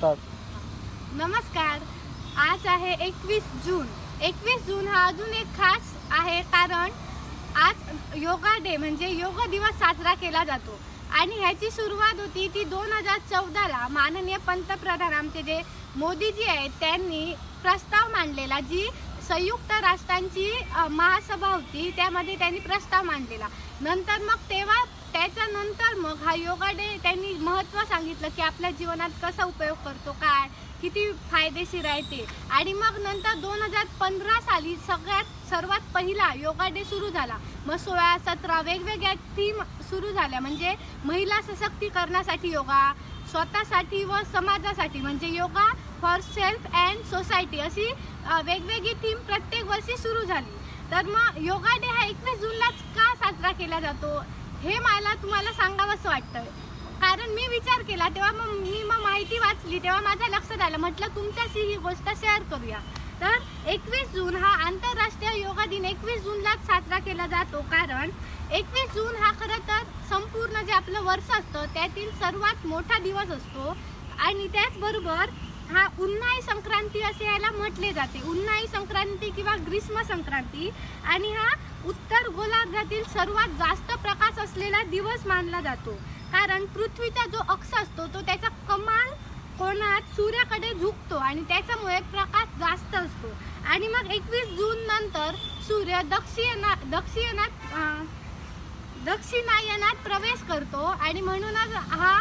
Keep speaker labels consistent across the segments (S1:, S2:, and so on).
S1: शकतात
S2: नमस्कार. आज आहे एकवीस जून. एकवीस जून हा अजून एक खास आहे कारण आज योगा डे म्हणजे योग दिवस साजरा केला जातो. आणि ह्याची सुरुवात होती ती दोन हजार चौदाला माननीय पंतप्रधान आमचे जे मोदीजी आहेत त्यांनी प्रस्ताव मांडलेला जी संयुक्त राष्ट्रांची महासभा होती त्यामध्ये त्यांनी प्रस्ताव मांडलेला. नंतर मग तेव्हा त्याच्यानंतर मग हा योगा डे त्यांनी महत्त्व सांगितलं की आपल्या जीवनात कसा उपयोग करतो काय किती फायदेशीर आहे ते. आणि मग नंतर दोन हजार पंधरा साली सगळ्यात सर्वात पहिला योगा डे सुरू झाला. मग सोळा सतरा वेगवेगळ्या थीम सुरू झाल्या. म्हणजे महिला सशक्तीकरणासाठी योगा स्वतःसाठी व समाजासाठी. म्हणजे yoga for self and society अशी वेगवेगळी थीम प्रत्येक वर्षी सुरू झाली. तर मग योगा डे हा एकवीस जूनलाच का साजरा केला जातो? हे मला तुम्हाला सांगावंसं वाटतं कारण मी विचार केला तेव्हा मग मी मग माहिती वाचली तेव्हा माझ्या लक्षात आलं म्हटलं तुमच्याशी ही गोष्ट शेअर करूया. तर एकवीस जून हा आंतरराष्ट्रीय योगा दिन एकवीस जूनलाच साजरा केला जातो. कारण एकवीस जून हा खरं तर संपूर्ण जे आपलं वर्ष असतं त्यातील सर्वात मोठा दिवस असतो. आणि त्याचबरोबर हा उन्हाळी संक्रांती असे याला म्हटले जाते. उन्हाळी संक्रांती किंवा ग्रीष्म संक्रांती. आणि हा उत्तर गोलार्धातील सर्वात जास्त प्रकाश असलेला दिवस मानला जातो. कारण पृथ्वीचा जो अक्ष असतो तो त्याचा कमाल कोणात सूर्याकडे झुकतो आणि त्याच्यामुळे प्रकाश जास्त असतो. आणि मग एकवीस जून नंतर सूर्य दक्षिणा दक्षिणात दक्षिणायनात प्रवेश करतो आणि म्हणूनच हा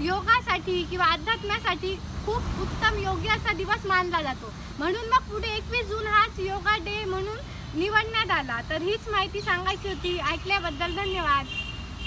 S2: योगासाठी किंवा अध्यात्मासाठी खूप उत्तम योग्य असा दिवस मानला जातो. म्हणून मग पुढे एकवीस जून हाच योगा डे म्हणून निवडण्यात आला तर हीच माहिती सांगायची होती. ऐकल्याबद्दल धन्यवाद.